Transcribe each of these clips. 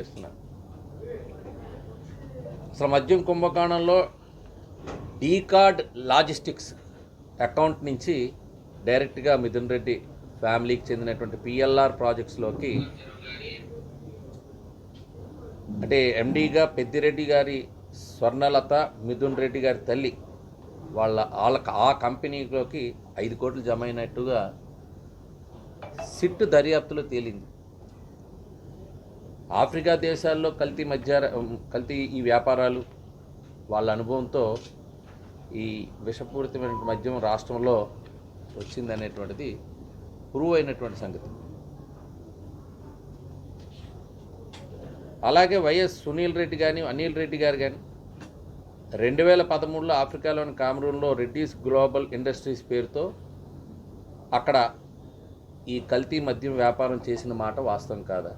చేస్తున్నారు. అసలు మద్యం కుంభకోణంలో డీకార్డ్ లాజిస్టిక్స్ అకౌంట్ నుంచి డైరెక్ట్గా మిథున్ రెడ్డి ఫ్యామిలీకి చెందినటువంటి పిఎల్ఆర్ ప్రాజెక్ట్స్లోకి అంటే ఎండీగా పెద్దిరెడ్డి గారి స్వర్ణలత మిథున్ రెడ్డి గారి తల్లి వాళ్ళ వాళ్ళ ఆ కంపెనీలోకి ఐదు కోట్లు జమ అయినట్టుగా సిట్ దర్యాప్తులో తేలింది. ఆఫ్రికా దేశాల్లో కల్తీ మధ్య కల్తీ ఈ వ్యాపారాలు వాళ్ళ అనుభవంతో ఈ విషపూరితమైన మద్యం రాష్ట్రంలో వచ్చిందనేటువంటిది ప్రూవ్ అయినటువంటి సంగతి. అలాగే వైఎస్ సునీల్ రెడ్డి కానీ అనిల్ రెడ్డి గారు కానీ రెండు వేల పదమూడులో ఆఫ్రికాలోని కామరూన్లో రెడ్డీస్ గ్లోబల్ ఇండస్ట్రీస్ పేరుతో అక్కడ ఈ కల్తీ మద్యం వ్యాపారం చేసిన మాట వాస్తవం కాదా?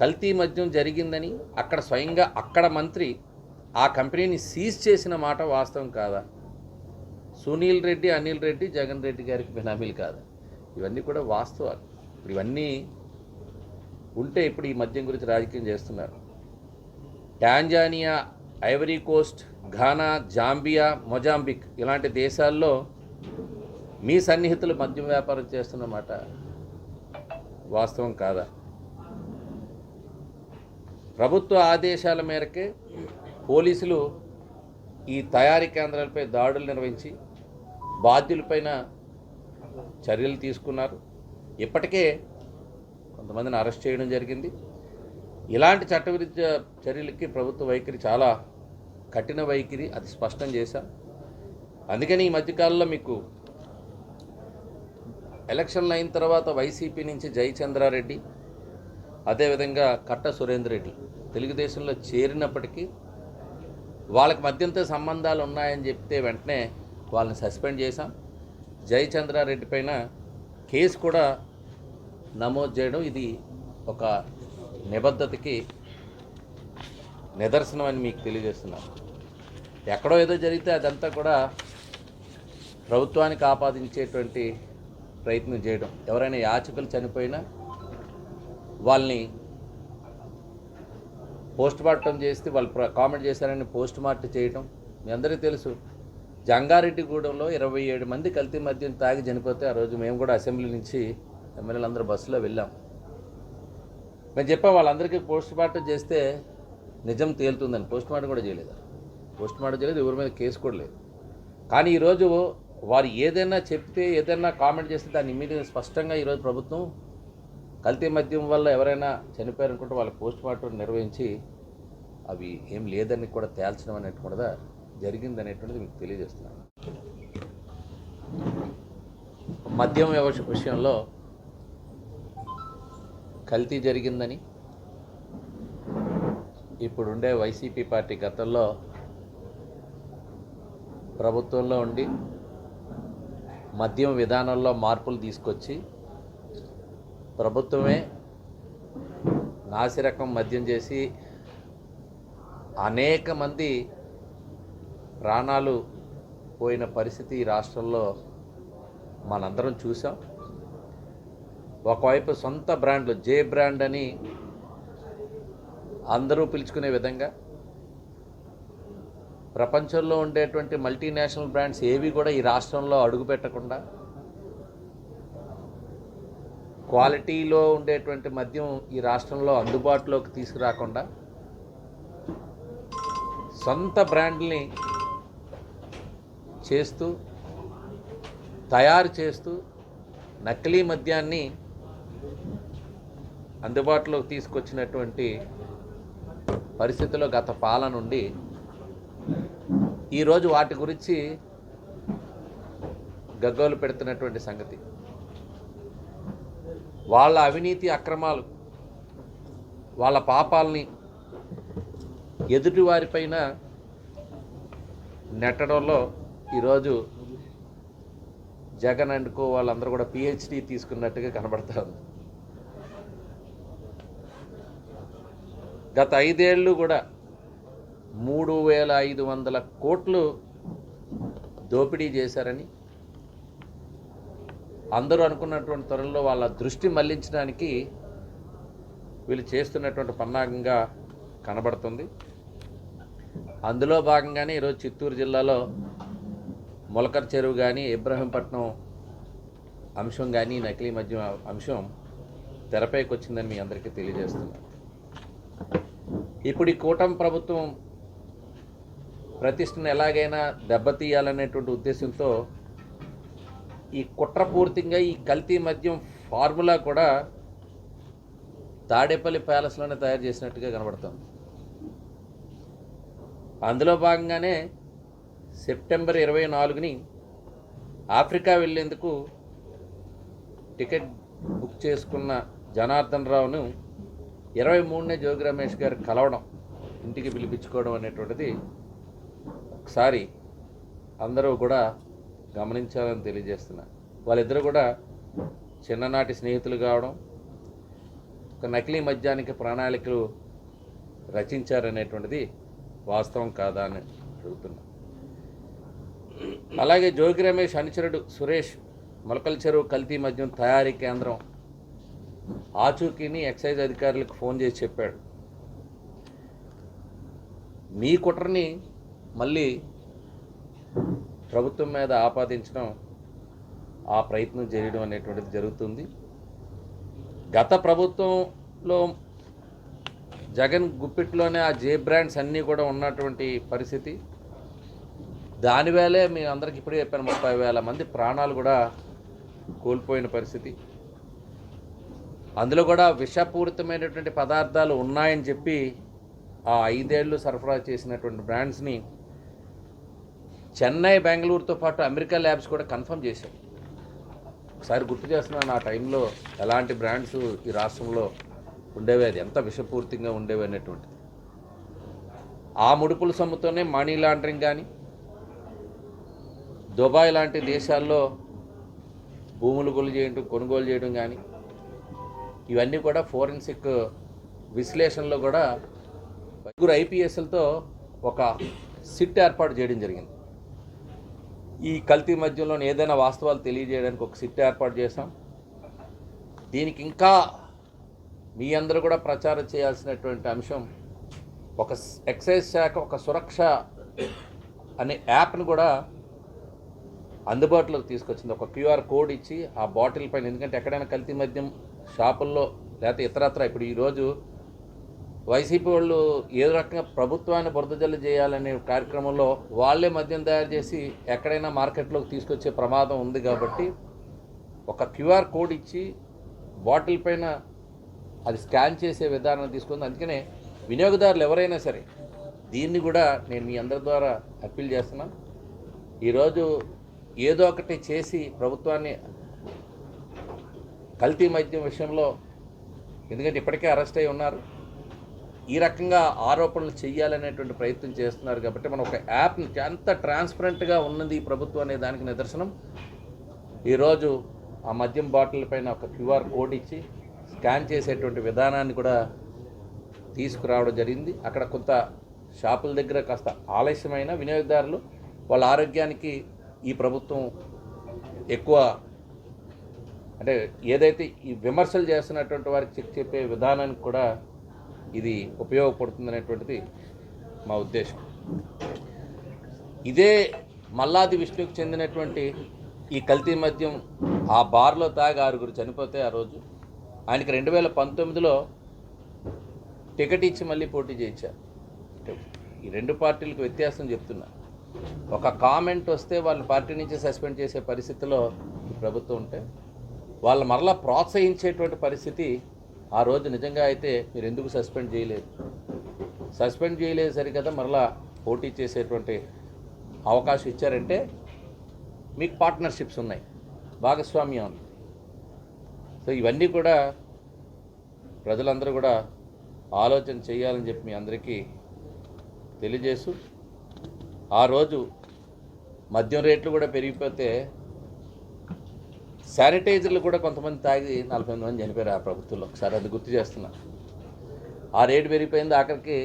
కల్తీ మద్యం జరిగిందని అక్కడ స్వయంగా అక్కడ మంత్రి ఆ కంపెనీని సీజ్ చేసిన మాట వాస్తవం కాదా? సునీల్ రెడ్డి అనిల్ రెడ్డి జగన్ రెడ్డి గారికి బినామీలు కాదా. ఇవన్నీ కూడా వాస్తవాలు. ఇప్పుడు ఇవన్నీ ఉంటే ఇప్పుడు ఈ మద్యం గురించి రాజకీయం చేస్తున్నారు. Tanzania Ivory Coast Ghana Zambia Mozambique ఇలాంటి దేశాల్లో మీ సన్నిహితులు మద్యం వ్యాపారం చేస్తున్నమాట వాస్తవం కాదా? ప్రభుత్వ ఆదేశాల మేరకే పోలీసులు ఈ తయారీ కేంద్రాలపై దాడులు నిర్వహించి బాధ్యులపైన చర్యలు తీసుకున్నారు. ఇప్పటికే కొంతమందిని అరెస్ట్ చేయడం జరిగింది. ఇలాంటి చట్టవిరుద్ధ చర్యలకి ప్రభుత్వ వైఖరి చాలా కఠిన వైఖరి అది స్పష్టం చేశాం. అందుకని ఈ మధ్యకాలంలో మీకు ఎలక్షన్లు అయిన తర్వాత వైసీపీ నుంచి జయచంద్రారెడ్డి అదేవిధంగా కట్ట సురేందర్ రెడ్డి తెలుగుదేశంలో చేరినప్పటికీ వాళ్ళకి మధ్యంత సంబంధాలు ఉన్నాయని చెప్తే వెంటనే వాళ్ళని సస్పెండ్ చేశాం. జయచంద్రారెడ్డి పైన కేసు కూడా నమోదు చేయడం ఇది ఒక నిబద్ధతకి నిదర్శనం అని మీకు తెలియజేస్తున్నాను. ఎక్కడో ఏదో జరిగితే అదంతా కూడా ప్రభుత్వానికి ఆపాదించేటువంటి ప్రయత్నం చేయడం. ఎవరైనా యాచకులు చనిపోయినా వాళ్ళని పోస్ట్ మార్టం చేస్తే వాళ్ళు ప్ర- కామెంట్ చేశారని పోస్ట్ మార్టం చేయటం మీ అందరికీ తెలుసు. జంగారెడ్డిగూడెంలో ఇరవై ఏడు మంది కల్తీ మద్యం తాగి చనిపోతే ఆ రోజు మేము కూడా అసెంబ్లీ నుంచి ఎమ్మెల్యేలు అందరూ బస్సులో వెళ్ళాం. మేము చెప్పాం వాళ్ళందరికీ పోస్ట్ మార్టం చేస్తే నిజం తేలుతుందని. పోస్ట్ మార్టం కూడా చేయలేదు పోస్ట్ మార్టం చేయలేదు ఎవరి మీద కేసు కూడా లేదు. కానీ ఈరోజు వారు ఏదైనా చెప్తే ఏదైనా కామెంట్ చేస్తే దాన్ని ఇమీడియట్గా స్పష్టంగా ఈరోజు ప్రభుత్వం కల్తీ మద్యం వల్ల ఎవరైనా చనిపోయారనుకుంటే వాళ్ళ పోస్ట్ మార్టం నిర్వహించి అవి ఏం లేదని కూడా తేల్చడం అనేది కూడా జరిగింది అనేటువంటిది మీకు తెలియజేస్తున్నాను. మద్యం వ్యవస్థ విషయంలో కల్తీ జరిగిందని ఇప్పుడుండే వైసీపీ పార్టీ గతంలో ప్రభుత్వంలో ఉండి మద్యం విధానంలో మార్పులు తీసుకొచ్చి ప్రభుత్వమే నాసిరకం మద్యం చేసి అనేక మంది ప్రాణాలు పోయిన పరిస్థితి ఈ రాష్ట్రంలో మనందరం చూసాం. ఒకవైపు సొంత బ్రాండ్లు జే బ్రాండ్ అని అందరూ పిలుచుకునే విధంగా ప్రపంచంలో ఉండేటువంటి మల్టీనేషనల్ బ్రాండ్స్ ఏవి కూడా ఈ రాష్ట్రంలో అడుగుపెట్టకుండా క్వాలిటీలో ఉండేటువంటి మద్యం ఈ రాష్ట్రంలో అందుబాటులోకి తీసుకురాకుండా సొంత బ్రాండ్ని చేస్తూ తయారు చేస్తూ నకిలీ మద్యాన్ని అందుబాటులోకి తీసుకొచ్చినటువంటి పరిస్థితిలో గత పాలన నుండి ఈరోజు వాటి గురించి గగ్గోలు పెడుతున్నటువంటి సంగతి. వాళ్ళ అవినీతి అక్రమాలు వాళ్ళ పాపాలని ఎదుటి వారిపైన నెట్టడంలో ఈరోజు జగన్ అండ్ కో వాళ్ళందరూ కూడా పిహెచ్డి తీసుకున్నట్టుగా కనబడతారు గత ఐదేళ్ళు కూడా మూడు వేల ఐదు వందల కోట్లు దోపిడీ చేశారని అందరూ అనుకున్నటువంటి త్వరలో వాళ్ళ దృష్టి మళ్ళించడానికి వీళ్ళు చేస్తున్నటువంటి పన్నాగంగా కనబడుతుంది. అందులో భాగంగానే ఈరోజు చిత్తూరు జిల్లాలో మొలకర చెరువు కానీ ఇబ్రహీంపట్నం అంశం కానీ నకిలీ మద్యం అంశం తెరపైకి వచ్చిందని మీ అందరికీ తెలియజేస్తున్నాను. ఇప్పుడు ఈ కూటమి ప్రభుత్వం ప్రతిష్టను ఎలాగైనా దెబ్బతీయాలనేటువంటి ఉద్దేశంతో ఈ కుట్రపూర్తిగా ఈ కల్తీ మద్యం ఫార్ములా కూడా తాడేపల్లి ప్యాలెస్లోనే తయారు చేసినట్టుగా కనబడుతుంది. అందులో భాగంగానే సెప్టెంబర్ ఇరవై నాలుగుని ఆఫ్రికా వెళ్ళేందుకు టికెట్ బుక్ చేసుకున్న జనార్దన్ రావును ఇరవై మూడునే జోగి రమేష్ గారు కలవడం ఇంటికి పిలిపించుకోవడం అనేటువంటిది ఒకసారి అందరూ కూడా గమనించాలని తెలియజేస్తున్నా. వాళ్ళిద్దరూ కూడా చిన్ననాటి స్నేహితులు కావడం ఒక నకిలీ మద్యానికి ప్రణాళికలు రచించారనేటువంటిది వాస్తవం కాదా అని అడుగుతున్నా. అలాగే జోగి రమేష్ అనుచరుడు సురేష్ మొలకల చెరువు కల్తీ మద్యం తయారీ కేంద్రం ఆచూకీని ఎక్సైజ్ అధికారులకు ఫోన్ చేసి చెప్పాడు. మీ కుట్రని మళ్ళీ ప్రభుత్వం మీద ఆపాదించడం ఆ ప్రయత్నం చేయడం అనేటువంటిది జరుగుతుంది. గత ప్రభుత్వంలో జగన్ గుప్పిట్లోనే ఆ జే బ్రాండ్స్ అన్నీ కూడా ఉన్నటువంటి పరిస్థితి. దానివేళే మీ అందరికి ఇప్పుడే చెప్పాను ముప్పై వేల మంది ప్రాణాలు కూడా కోల్పోయిన పరిస్థితి. అందులో కూడా విషపూరితమైనటువంటి పదార్థాలు ఉన్నాయని చెప్పి ఆ ఐదేళ్ళు సరఫరా చేసినటువంటి బ్రాండ్స్ని చెన్నై బెంగళూరుతో పాటు అమెరికా ల్యాబ్స్ కూడా కన్ఫర్మ్ చేశారు. ఒకసారి గుర్తు చేస్తున్నాను ఆ టైంలో ఎలాంటి బ్రాండ్స్ ఈ రాష్ట్రంలో ఉండేవి? అది ఎంత విషపూర్తిగా ఉండేవి అనేటువంటిది. ఆ ముడుపుల సొమ్ముతోనే మనీ లాండరింగ్ కానీ దుబాయ్ లాంటి దేశాల్లో భూములు కొలు చేయడం కొనుగోలు చేయడం కానీ ఇవన్నీ కూడా ఫోరెన్సిక్ విశ్లేషణలో కూడా ఐదుగురు ఐపీఎస్లతో ఒక సిట్ ఏర్పాటు చేయడం జరిగింది. ఈ కల్తీ మధ్యలో ఏదైనా వాస్తవాలు తెలియజేయడానికి ఒక సిట్ ఏర్పాటు చేశాం. దీనికి ఇంకా మీ అందరూ కూడా ప్రచారం చేయాల్సినటువంటి అంశం ఒక ఎక్సైజ్ శాఖ ఒక సురక్ష అనే యాప్ను కూడా అందుబాటులోకి తీసుకొచ్చింది. ఒక క్యూఆర్ కోడ్ ఇచ్చి ఆ బాటిల్ పైన ఎందుకంటే ఎక్కడైనా కల్తీ మద్యం షాపుల్లో లేకపోతే ఇతరత్ర ఇప్పుడు ఈరోజు వైసీపీ వాళ్ళు ఏదో రకంగా ప్రభుత్వాన్ని బురదజల్లు చేయాలనే కార్యక్రమంలో వాళ్ళే మద్యం తయారు చేసి ఎక్కడైనా మార్కెట్లోకి తీసుకొచ్చే ప్రమాదం ఉంది కాబట్టి ఒక క్యూఆర్ కోడ్ ఇచ్చి బాటిల్ పైన అది స్కాన్ చేసే విధానం తీసుకుంది. అందుకనే వినియోగదారులు ఎవరైనా సరే దీన్ని కూడా నేను మీ అందరి ద్వారా అప్పీల్ చేస్తున్నాను ఈరోజు ఏదో ఒకటి చేసి ప్రభుత్వాన్ని కల్తీ మద్యం విషయంలో ఎందుకంటే ఇప్పటికే అరెస్ట్ అయి ఉన్నారు. ఈ రకంగా ఆరోపణలు చేయాలనేటువంటి ప్రయత్నం చేస్తున్నారు కాబట్టి మనం ఒక యాప్ని ఎంత ట్రాన్స్పరెంట్గా ఉన్నది ఈ ప్రభుత్వం అనే దానికి నిదర్శనం. ఈరోజు ఆ మద్యం బాటిల్ పైన ఒక క్యూఆర్ కోడ్ ఇచ్చి స్కాన్ చేసేటువంటి విధానాన్ని కూడా తీసుకురావడం జరిగింది. అక్కడ కొంత షాపుల దగ్గర కాస్త ఆలస్యమైన వినియోగదారులు వాళ్ళ ఆరోగ్యానికి ఈ ప్రభుత్వం ఎక్కువ అంటే ఏదైతే ఈ విమర్శలు చేస్తున్నటువంటి వారికి చెక్ చెప్పే విధానానికి కూడా ఇది ఉపయోగపడుతుందనేటువంటిది మా ఉద్దేశం. ఇదే మల్లాది విష్ణుకు చెందినటువంటి ఈ కల్తీ మద్యం ఆ బార్లో తాగి ఆరుగురు చనిపోతే ఆ రోజు ఆయనకి రెండు వేల పంతొమ్మిదిలో టికెట్ ఇచ్చి మళ్ళీ పోటీ చేయించారు ఈ రెండు పార్టీలకు వ్యత్యాసం చెప్తున్నా. ఒక కామెంట్ వస్తే వాళ్ళ పార్టీ నుంచి సస్పెండ్ చేసే పరిస్థితిలో ప్రభుత్వం ఉంటే వాళ్ళు మరలా ప్రోత్సహించేటువంటి పరిస్థితి ఆ రోజు నిజంగా అయితే మీరు ఎందుకు సస్పెండ్ చేయలేదు? సస్పెండ్ చేయలేదు సరికదా మరలా పోటీ చేసేటువంటి అవకాశం ఇచ్చారంటే మీకు పార్ట్నర్షిప్స్ ఉన్నాయి భాగస్వామ్యం ఉంది. సో ఇవన్నీ కూడా ప్రజలందరూ కూడా ఆలోచన చేయాలని చెప్పి మీ అందరికీ తెలియజేస్తూ ఆ రోజు మద్యం రేట్లు కూడా పెరిగిపోతే శానిటైజర్లు కూడా కొంతమంది తాగి నలభై ఎనిమిది మంది చనిపోయారు ఆ ప్రభుత్వంలో. ఒకసారి అది గుర్తు చేస్తున్నాను ఆ రేటు పెరిగిపోయింది. ఆఖరికి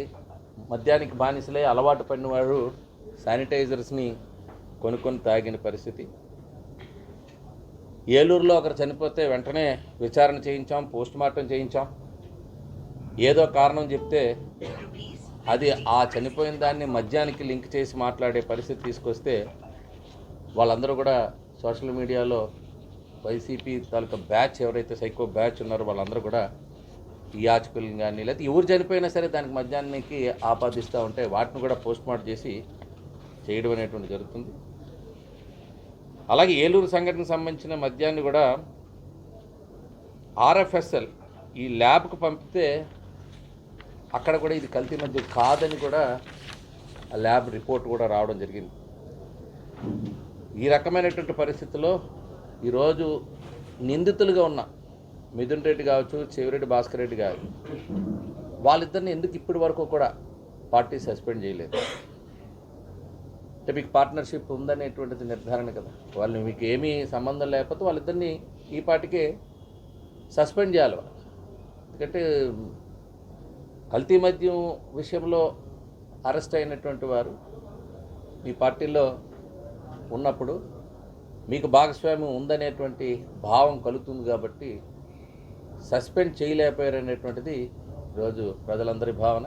మద్యానికి బానిసలే అలవాటు పడినవాడు శానిటైజర్స్ని కొనుక్కొని తాగిన పరిస్థితి. ఏలూరులో ఒకరు చనిపోతే వెంటనే విచారణ చేయించాం పోస్ట్ మార్టం చేయించాం. ఏదో కారణం చెప్తే అది ఆ చనిపోయిన దాన్ని మద్యానికి లింక్ చేసి మాట్లాడే పరిస్థితి తీసుకొస్తే వాళ్ళందరూ కూడా సోషల్ మీడియాలో వైసీపీ తాలూకా బ్యాచ్ ఎవరైతే సైకో బ్యాచ్ ఉన్నారో వాళ్ళందరూ కూడా ఈ యాచకులను కానీ లేకపోతే ఎవరు చనిపోయినా సరే దానికి మధ్యాహ్నానికి ఆపాదిస్తూ ఉంటే వాటిని కూడా పోస్ట్ మార్టం చేసి చేయడం అనేటువంటి జరుగుతుంది. అలాగే ఏలూరు సంఘటనకు సంబంధించిన మద్యాన్ని కూడా ఆర్ఎఫ్ఎస్ఎల్ ఈ ల్యాబ్కు పంపితే అక్కడ కూడా ఇది కల్తీ మధ్య కాదని కూడా ఆ ల్యాబ్ రిపోర్ట్ కూడా రావడం జరిగింది. ఈ రకమైనటువంటి పరిస్థితుల్లో ఈరోజు నిందితులుగా ఉన్న మిథున్ రెడ్డి కావచ్చు చెవిరెడ్డి భాస్కర్ రెడ్డి కావచ్చు వాళ్ళిద్దరిని ఎందుకు ఇప్పటి వరకు కూడా పార్టీ సస్పెండ్ చేయలేదు? అంటే మీకు పార్ట్నర్షిప్ ఉందనేటువంటిది నిర్ధారణ కదా. వాళ్ళు మీకు ఏమీ సంబంధం లేకపోతే వాళ్ళిద్దరిని ఈ పార్టీకే సస్పెండ్ చేయాలి ఎందుకంటే కల్తీ మద్యం విషయంలో అరెస్ట్ అయినటువంటి వారు మీ పార్టీలో ఉన్నప్పుడు మీకు భాగస్వామ్యం ఉందనేటువంటి భావం కలుగుతుంది కాబట్టి సస్పెండ్ చేయలేకపోయారు అనేటువంటిది ఈరోజు ప్రజలందరి భావన.